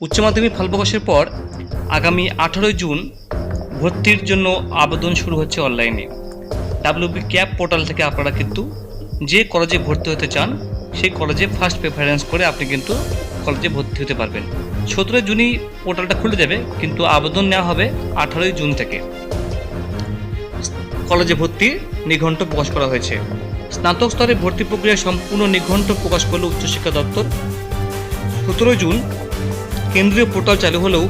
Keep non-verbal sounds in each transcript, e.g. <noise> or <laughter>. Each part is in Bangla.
উচ্চ মাধ্যমিক ফল প্রকাশের পর আগামী আঠারোই জুন ভর্তির জন্য আবেদন শুরু হচ্ছে অনলাইনে। ডাব্লিউবি ক্যাব পোর্টাল থেকে আপনারা কিন্তু যে কলেজে ভর্তি হতে চান, সেই কলেজে ফার্স্ট প্রেফারেন্স করে আপনি কিন্তু কলেজে ভর্তি হতে পারবেন। সতেরোই জুনই পোর্টালটা খুলে যাবে, কিন্তু আবেদন নেওয়া হবে আঠারোই জুন থেকে। কলেজে ভর্তি নিঘণ্ট প্রকাশ করা হয়েছে। স্নাতক স্তরে ভর্তি প্রক্রিয়া সম্পূর্ণ নিঘণ্ট প্রকাশ করল উচ্চশিক্ষা দপ্তর। সতেরোই জুন কেন্দ্রীয় পোর্টাল চালু হলেও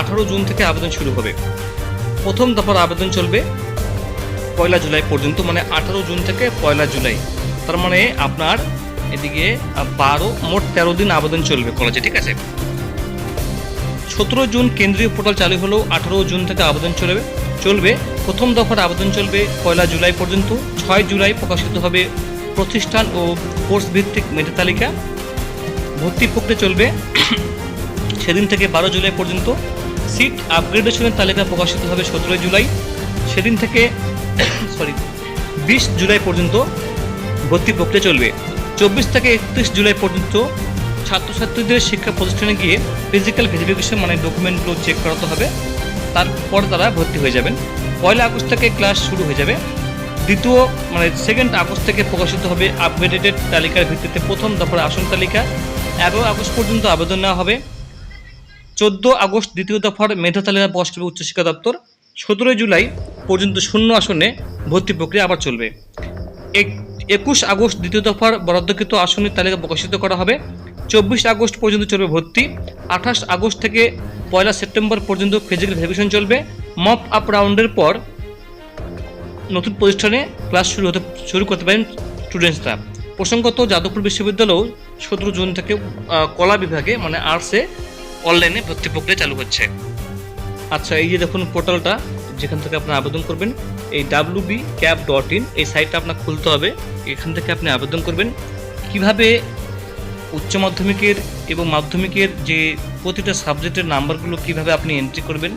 আঠারো জুন থেকে আবেদন শুরু হবে। প্রথম দফার আবেদন চলবে পয়লা জুলাই পর্যন্ত মানে আঠারো জুন থেকে পয়লা জুলাই। তার মানে আপনার এদিকে বারো, মোট তেরো দিন আবেদন চলবে কলেজে ঠিক আছে? সতেরো জুন কেন্দ্রীয় পোর্টাল চালু হলেও আঠারো জুন থেকে আবেদন চলবে চলবে। প্রথম দফার আবেদন চলবে পয়লা জুলাই পর্যন্ত। ছয় জুলাই প্রকাশিত হবে প্রতিষ্ঠান ও কোর্স ভিত্তিক মেধা তালিকা। ভর্তি প্রক্রিয়া চলবে সেদিন থেকে বারো জুলাই পর্যন্ত সিট আপগ্রেডেশনের তালিকা প্রকাশিত হবে সতেরোই জুলাই। সেদিন থেকে <coughs> সরি বিশ জুলাই পর্যন্ত ভর্তি প্রক্রিয়া চলবে। চব্বিশ থেকে একত্রিশ জুলাই পর্যন্ত ছাত্রছাত্রীদের শিক্ষা প্রতিষ্ঠানে গিয়ে ফিজিক্যাল ভেরিফিকেশন মানে ডকুমেন্টগুলো চেক করাতে হবে। তারপর তারা ভর্তি হয়ে যাবেন। পয়লা আগস্ট থেকে ক্লাস শুরু হয়ে যাবে। দ্বিতীয় মানে সেকেন্ড আগস্ট থেকে প্রকাশিত হবে আপগ্রেডেড তালিকার ভিত্তিতে প্রথম দফার আসন তালিকা। এগারো আগস্ট পর্যন্ত আবেদন নেওয়া হবে। চোদ্দ আগস্ট দ্বিতীয় দফার মেধা তালিকা প্রকাশ করবে উচ্চশিক্ষা দপ্তর। সতেরোই জুলাই পর্যন্ত শূন্য আসনে ভর্তি প্রক্রিয়া আবার চলবে। এক- একুশ আগস্ট দ্বিতীয় দফার বরাদ্দকৃত আসনের তালিকা প্রকাশিত করা হবে। চব্বিশ আগস্ট পর্যন্ত চলবে ভর্তি। আঠাশ আগস্ট থেকে পয়লা সেপ্টেম্বর পর্যন্ত ফিজিক্যাল ভেরিফিকেশন চলবে। মপ আপ রাউন্ডের পর নতুন প্রতিষ্ঠানে ক্লাস শুরু হতে, শুরু করতে পারেন স্টুডেন্টসরা। প্রসঙ্গত যাদবপুর বিশ্ববিদ্যালয়েও সতেরো জুন থেকে কলা বিভাগে মানে আর্টসে অনলাইনে ভর্তি প্রক্রিয়া চালু হচ্ছে। আচ্ছা এই যে দেখুন পোর্টালটা, যেখান থেকে আপনি আবেদন করবেন, এই W B cab dot in এই সাইটটা আপনার খুলতে হবে। এখান থেকে আপনি আবেদন করবেন। কীভাবে উচ্চ মাধ্যমিকের এবং মাধ্যমিকের যে প্রতিটা সাবজেক্টের নাম্বারগুলো কীভাবে আপনি এন্ট্রি করবেন,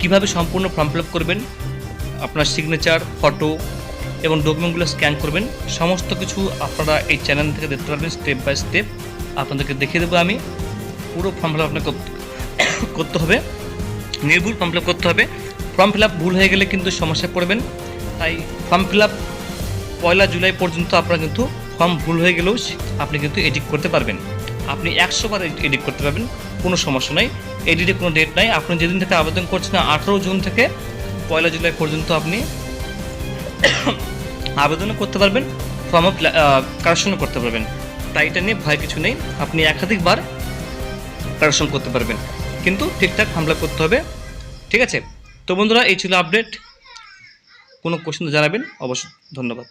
কীভাবে সম্পূর্ণ ফর্ম ফিল করবেন, আপনার সিগনেচার ফটো এবং ডকুমেন্টগুলো স্ক্যান করবেন, সমস্ত কিছু আপনারা এই চ্যানেল থেকে দেখতে পারবেন স্টেপ বাই স্টেপ আপনাদেরকে দেখিয়ে দেবো আমি। পুরো ফর্ম ফিল আপ আপনাকে করতে- হবে। নির্ভুল ফর্ম ফিল আপ করতে হবে। ফর্ম ফিল আপ ভুল হয়ে গেলে কিন্তু সমস্যায় পড়বেন। তাই ফর্ম ফিল আপ পয়লা জুলাই পর্যন্ত আপনারা কিন্তু ফর্ম ভুল হয়ে গেলেও আপনি কিন্তু এডিট করতে পারবেন। আপনি একশো বার এডিট করতে পারবেন। কোনো সমস্যা নাই। এডিটে কোনো ডেট নাই। আপনি যেদিন থেকে আবেদন করছেন আঠারো জুন থেকে পয়লা জুলাই পর্যন্ত আপনি <coughs> আবেদনও করতে পারবেন। ফর্ম কারেকশনও করতে পারবেন। তাই এটা নিয়ে ভয় কিছু নেই। আপনি একাধিকবার কারেকশন করতে পারবেন। কিন্তু ঠিকঠাক হামলা করতে হবে। ঠিক আছে? তো বন্ধুরা, এই ছিল আপডেট। কোনো কোশ্চেন জানাবেন, অবশ্যই ধন্যবাদ।